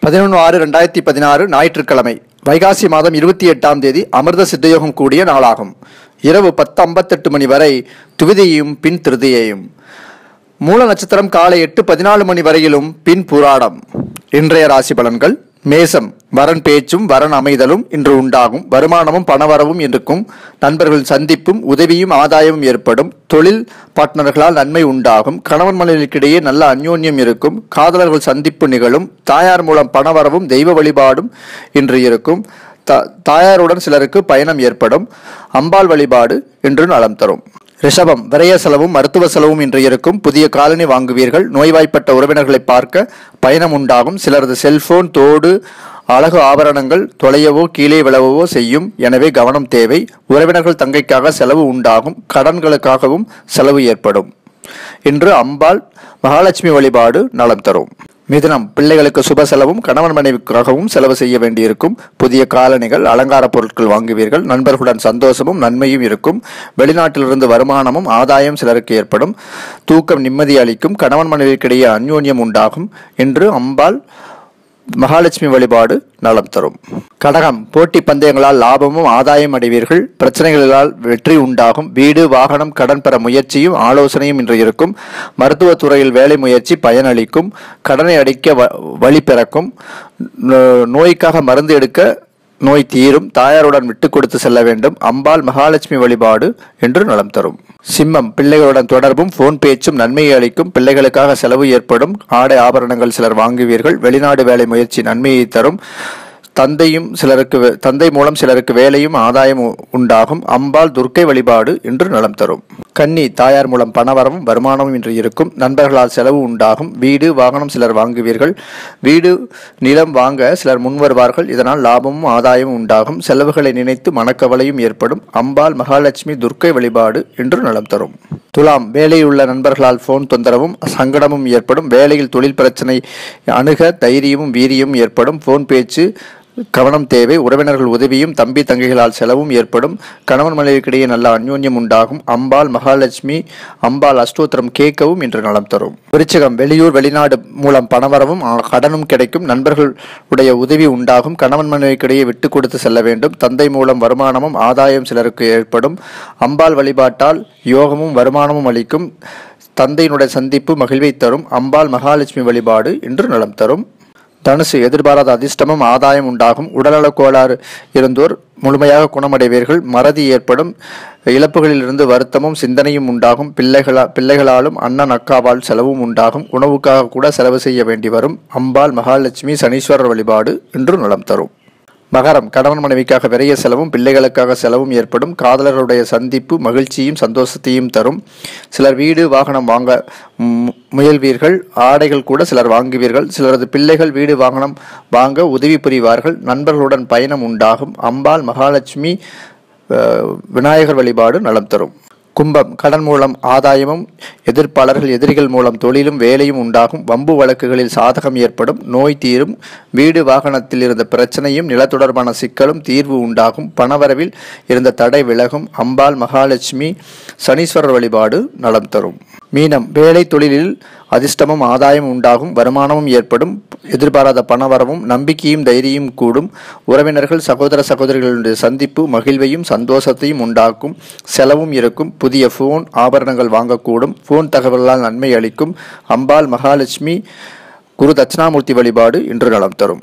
பதினொன்று ஆறு ரெண்டாயிரத்தி பதினாறு ஞாயிற்றுக்கிழமை வைகாசி மாதம் இருபத்தி எட்டாம் தேதி அமிர்த சித்தயோகம் கூடிய நாளாகும். இரவு பத்து ஐம்பத்தெட்டு மணி வரை துவிதியையும் பின் திருதியையும். மூல நட்சத்திரம் காலை எட்டு பதினாலு மணி வரையிலும் பின் புராடம். இன்றைய ராசி பலன்கள் மேசம் வரன் பேச்சும் வரன் அமைதலும் இன்று உண்டாகும். வருமானமும் பணவரவும் இருக்கும். நண்பர்கள் சந்திப்பும் உதவியும் ஆதாயமும் ஏற்படும். தொழில் பார்ட்னர்களால் நன்மை உண்டாகும். கணவன் மனைவிக்கிடையே நல்ல அந்யோன்யம் இருக்கும். காதலர்கள் சந்திப்பு நிகழும். தாயார் மூலம் பணவரவும் தெய்வ வழிபாடும் இன்று இருக்கும். த தாயாருடன் சிலருக்கு பயணம் ஏற்படும். அம்பாள் வழிபாடு இன்று நலம் தரும். ரிஷபம் விரய செலவும் மருத்துவ செலவும் இன்று இருக்கும் புதிய காலனி வாங்குவீர்கள். நோய்வாய்ப்பட்ட உறவினர்களை பார்க்க பயணம் உண்டாகும். சிலரது செல்போன் தோடு அழகு ஆபரணங்கள் தொலையவோ கீழே விழவோ செய்யும். எனவே கவனம் தேவை. உறவினர்கள் தங்கைக்காக செலவு உண்டாகும். கடன்களுக்காகவும் செலவு ஏற்படும். இன்று அம்பாள் மகாலட்சுமி வழிபாடு நலம் தரும். மிதுனம் பிள்ளைகளுக்கு சுப செலவும் கணவன் மனைவிக்காகவும் செலவு செய்ய வேண்டியிருக்கும். புதிய காலணிகள் அலங்கார பொருட்கள் வாங்குவீர்கள். நண்பர்களுடன் சந்தோஷமும் நன்மையும் இருக்கும். வெளிநாட்டிலிருந்து வருமானமும் ஆதாயம் சிலருக்கு ஏற்படும். தூக்கம் நிம்மதி அளிக்கும். கணவன் மனைவிக்கிடையே அந்யோன்யம் உண்டாகும். என்று அம்பாள் மகாலட்சுமி வழிபாடு நலம் தரும். கடகம் போட்டி பந்தயங்களால் லாபமும் ஆதாயம் அடைவீர்கள். பிரச்சனைகளால் வெற்றி உண்டாகும். வீடு வாகனம் கடன் பெற முயற்சியும் ஆலோசனையும் இன்று இருக்கும். மருத்துவத் துறையில் வேலை முயற்சி பயனளிக்கும். கடனை அடிக்க வ- வழி பிறக்கும். நோய்க்காக மருந்து எடுக்க நோய் தீரும் தாயாருடன் விட்டு கொடுத்து செல்ல வேண்டும். அம்பாள் மகாலட்சுமி வழிபாடு என்று நலம் தரும். சிம்மம் பிள்ளைகளுடன் தொடர்பும் போன் பேச்சும் நன்மையை அளிக்கும் பிள்ளைகளுக்காக செலவு ஏற்படும். ஆடை ஆபரணங்கள் சிலர் வாங்குவீர்கள். வெளிநாடு வேலை முயற்சி நன்மையை தரும். தந்தையும் சிலருக்கு தந்தை மூலம் சிலருக்கு வேலையும் ஆதாயம் உண்டாகும். அம்பாள் துர்க்கை வழிபாடு இன்று நலம் தரும். கன்னி தாயார் மூலம் பணவரவும் வருமானமும் இன்று இருக்கும். நண்பர்களால் செலவு உண்டாகும். வீடு வாகனம் சிலர் வாங்குவீர்கள். வீடு நிலம் வாங்க சிலர் முன் வருவார்கள். இதனால் லாபமும் ஆதாயமும் உண்டாகும். செலவுகளை நினைத்து மனக்கவலையும் ஏற்படும். அம்பாள் மகாலட்சுமி துர்க்கை வழிபாடு என்று நலம் தரும். துலாம் வேலையுள்ள நண்பர்களால் போன் தொந்தரவும் சங்கடமும் ஏற்படும். வேலையில் தொழில் பிரச்சனை அணுக தைரியமும் வீரியமும் ஏற்படும். போன் பேச்சு கவனம் தேவை உறவினர்கள் உதவியும் தம்பி தங்கைகளால் செலவும் ஏற்படும் கணவன் மனைவிக்கிடையே நல்ல அந்யோன்யம் உண்டாகும் அம்பாள் மகாலட்சுமி அம்பாள் அஷ்டோத்திரம் கேட்கவும் இன்று நலம் தரும். விருச்சகம் வெளியூர் வெளிநாடு மூலம் பணவரவும் கடனும் கிடைக்கும் நண்பர்களுடைய உதவி உண்டாகும் கணவன் மனைவிக்கிடையே விட்டு கொடுத்து செல்ல வேண்டும் தந்தை மூலம் வருமானமும் ஆதாயம் சிலருக்கு ஏற்படும் அம்பாள் வழிபாட்டால் யோகமும் வருமானமும் அளிக்கும் தந்தையினுடைய சந்திப்பு மகிழ்வை தரும் அம்பாள் மகாலட்சுமி வழிபாடு இன்று நலம் தரும். தனுசு எதிர்பாராத அதிர்ஷ்டமும் ஆதாயம் உண்டாகும். உடல்நலக் கோளாறு இருந்தோர் முழுமையாக குணமடைவீர்கள். மறதி ஏற்படும். இழப்புகளிலிருந்து வருத்தமும் சிந்தனையும் உண்டாகும். பிள்ளைகளா பிள்ளைகளாலும் அண்ணன் அக்காவால் செலவும் உண்டாகும். உணவுக்காக கூட செலவு செய்ய வேண்டி வரும். அம்பாள் மகாலட்சுமி சனீஸ்வரர் வழிபாடு இன்று நலம் தரும். மகரம் கணவன் மனைவிக்காக விரைய செலவும் பிள்ளைகளுக்காக செலவும் ஏற்படும். காதலருடைய சந்திப்பு மகிழ்ச்சியும் சந்தோஷத்தையும் தரும். சிலர் வீடு வாகனம் வாங்க முயல்வீர்கள். ஆடைகள் கூட சிலர் வாங்குவீர்கள். சிலரது பிள்ளைகள் வீடு வாகனம் வாங்க உதவி புரிவார்கள். நண்பர்களுடன் பயணம் உண்டாகும். அம்பாள் மகாலட்சுமி விநாயகர் வழிபாடு நலம் தரும். கும்பம் கடன் மூலம் ஆதாயமும் எதிர்ப்பாளர்கள் எதிரிகள் மூலம் தொழிலும் வேலையும் உண்டாகும். வம்பு வழக்குகளில் சாதகம் ஏற்படும். நோய் தீரும். வீடு வாகனத்தில் இருந்த பிரச்சனையும் நில தொடர்பான சிக்கலும் தீர்வு உண்டாகும். பணவரவில் இருந்த தடை விலகும். அம்பாள் மகாலட்சுமி சனீஸ்வரர் வழிபாடு நலம் தரும். மீனம் வேலை தொழிலில் அதிர்ஷ்டமும் ஆதாயம் உண்டாகும் வருமானமும் ஏற்படும் எதிர்பாராத பணவரவும் நம்பிக்கையும் தைரியம் கூடும். உறவினர்கள் சகோதர சகோதரிகளுடைய சந்திப்பு மகிழ்வையும் சந்தோஷத்தையும் உண்டாக்கும் செலவும் இருக்கும். புதிய ஃபோன் ஆபரணங்கள் வாங்கக்கூடும். ஃபோன் தகவலால் நன்மை அளிக்கும். அம்பாள் மகாலட்சுமி குரு தட்சிணாமூர்த்தி வழிபாடு இன்று நலம் தரும்.